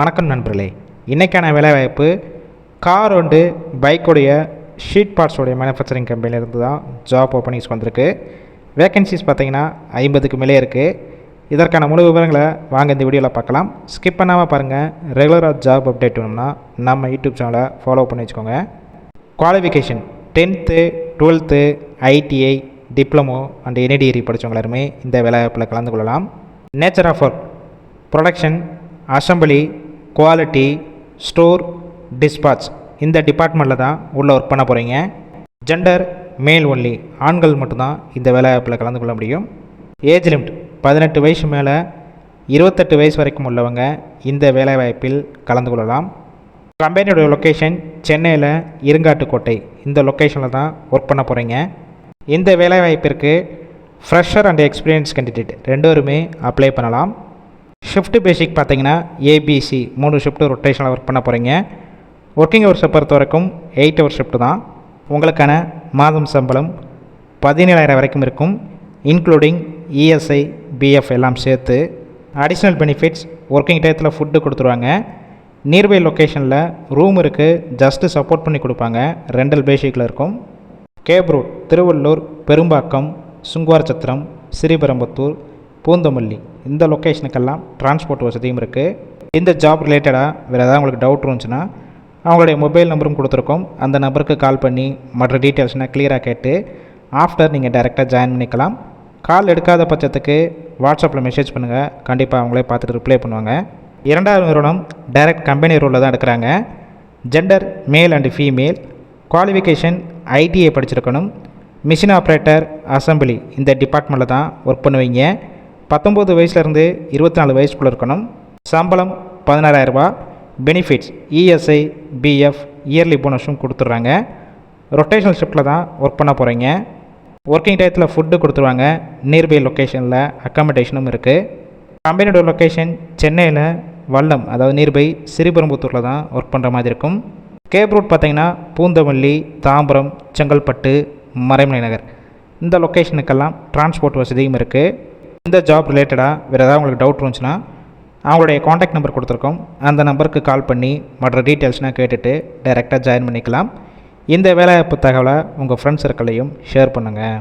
வணக்கம் நண்பர்களே. இன்றைக்கான வேலைவாய்ப்பு கார் ஒன்று பைக்குடைய ஷீட் பார்ட்ஸோடைய மேனுஃபேக்சரிங் கம்பெனிலேருந்து தான் ஜாப் ஓப்பனிங்ஸ் வந்திருக்கு. வேக்கன்சிஸ் பார்த்தீங்கன்னா ஐம்பதுக்கு மேலே இருக்குது இதற்கான முழு விவரங்களை வாங்க இந்த வீடியோவில் பார்க்கலாம். ஸ்கிப் பண்ணாமல் பாருங்கள் ரெகுலராக ஜாப் அப்டேட் வேணும்னா நம்ம யூடியூப் சேனலை ஃபாலோ பண்ணி வச்சுக்கோங்க. Qualification tenth twelfth ITI diploma and any degree படித்தவங்க எல்லாருமே இந்த வேலைவாய்ப்பில் கலந்து கொள்ளலாம். Nature of work production assembly quality store dispatch இந்த டிபார்ட்மெண்ட்டில் தான் உள்ளே ஒர்க் பண்ண போகிறீங்க ஜெண்டர் மேல் ஒன்லி ஆண்கள் மட்டும்தான் இந்த வேலைவாய்ப்பில் கலந்து கொள்ள முடியும். ஏஜ் லிமிட் பதினெட்டு வயசு மேலே இருபத்தெட்டு வயசு வரைக்கும் உள்ளவங்க இந்த வேலைவாய்ப்பில் கலந்து கொள்ளலாம். கம்பெனியோட லொக்கேஷன் சென்னையில் இருங்காட்டுக்கோட்டை. இந்த லொக்கேஷனில் தான் ஒர்க் பண்ண போகிறீங்க இந்த வேலைவாய்ப்பிற்கு ஃப்ரெஷர் அண்ட் எக்ஸ்பீரியன்ஸ் கேண்டிடேட் ரெண்டோருமே அப்ளை பண்ணலாம். ஷிஃப்ட் பேசிக் பார்த்தீங்கன்னா ஏபிசி மூணு ஷிஃப்ட்டு ரொட்டேஷனில் ஒர்க் பண்ண போகிறீங்க ஒர்க்கிங் ஹவர்ஸை பொறுத்த வரைக்கும் எயிட் ஹவர் ஷிஃப்ட் தான். உங்களுக்கான மாதம் சம்பளம் பதினேழாயிரம் வரைக்கும் இருக்கும். இன்க்ளூடிங் இஎஸ்ஐ பிஎஃப் எல்லாம் சேர்த்து அடிஷ்னல் பெனிஃபிட்ஸ் ஒர்க்கிங் டயத்தில் ஃபுட்டு கொடுத்துருவாங்க. நியர்பை லொக்கேஷனில் ரூம் இருக்குது ஜஸ்ட்டு சப்போர்ட் பண்ணி கொடுப்பாங்க. ரெண்டல் பேசிக்கில் இருக்கும். கேப் ரூட் திருவள்ளூர் பெரும்பாக்கம் சுங்குவார்சத்திரம் ஸ்ரீபெரும்புத்தூர் பூந்தமல்லி இந்த லொக்கேஷனுக்கெல்லாம் டிரான்ஸ்போர்ட் வசதியும் இருக்குது இந்த ஜாப் ரிலேட்டடாக வேறு ஏதாவது உங்களுக்கு டவுட் இருந்துச்சுன்னா அவங்களுடைய மொபைல் நம்பரும் கொடுத்துருக்கோம். அந்த நம்பருக்கு கால் பண்ணி மற்ற டீட்டெயில்ஸ்னால் கிளியராக கேட்டு ஆஃப்டர் நீங்கள் டைரெக்டாக ஜாயின் பண்ணிக்கலாம். கால் எடுக்காத பட்சத்துக்கு வாட்ஸ்அப்பில் மெசேஜ் பண்ணுங்கள் கண்டிப்பாக அவங்களே பார்த்துட்டு ரிப்ளை பண்ணுவாங்க. இரண்டாவது நிறுவனம் டைரக்ட் கம்பெனி ரூலில் தான் எடுக்கிறாங்க. Gender male and female qualification ITI படிச்சிருக்கணும். மிஷின் ஆப்ரேட்டர் அசம்பிளி இந்த டிபார்ட்மெண்ட்டில் தான் ஒர்க் பண்ணுவீங்க. பத்தொம்போது வயசுலேருந்து இருபத்தி நாலு வயசுக்குள்ளே இருக்கணும். சம்பளம் பதினாறாயிரரூபா. பெனிஃபிட்ஸ் இஎஸ்ஐ பிஎஃப் இயர்லி போனஸும் கொடுத்துட்றாங்க. ரொட்டேஷனல் ஷிஃப்ட்டில் தான் ஒர்க் பண்ண போகிறீங்க ஒர்க்கிங் டயத்தில் ஃபுட்டு கொடுத்துருவாங்க. நியர்பை லொக்கேஷனில் அக்காமடேஷனும் இருக்குது கம்பெனியோட லொக்கேஷன் சென்னையில் வல்லம் அதாவது நியர்பை சிறிபெரும்புத்தூரில் தான் ஒர்க் பண்ணுற மாதிரி இருக்கும். கேப் ரூட் பார்த்தீங்கன்னா பூந்தமல்லி தாம்பரம் செங்கல்பட்டு மறைமலை நகர் இந்த லொக்கேஷனுக்கெல்லாம் டிரான்ஸ்போர்ட் வசதியும் இருக்குது இந்த ஜாப் ரிலேட்டடாக வேறு ஏதாவது உங்களுக்கு டவுட் இருந்துச்சுன்னா அவங்களுடைய காண்டாக்ட் நம்பர் கொடுத்துருக்கோம். அந்த நம்பருக்கு கால் பண்ணி மற்ற டீட்டெயில்ஸ்னால் கேட்டுட்டு டைரெக்டாக ஜாயின் பண்ணிக்கலாம். இந்த வேலைவாய்ப்பு தகவலை உங்கள் ஃப்ரெண்ட்ஸ் சர்க்கிளையும் ஷேர் பண்ணுங்கள்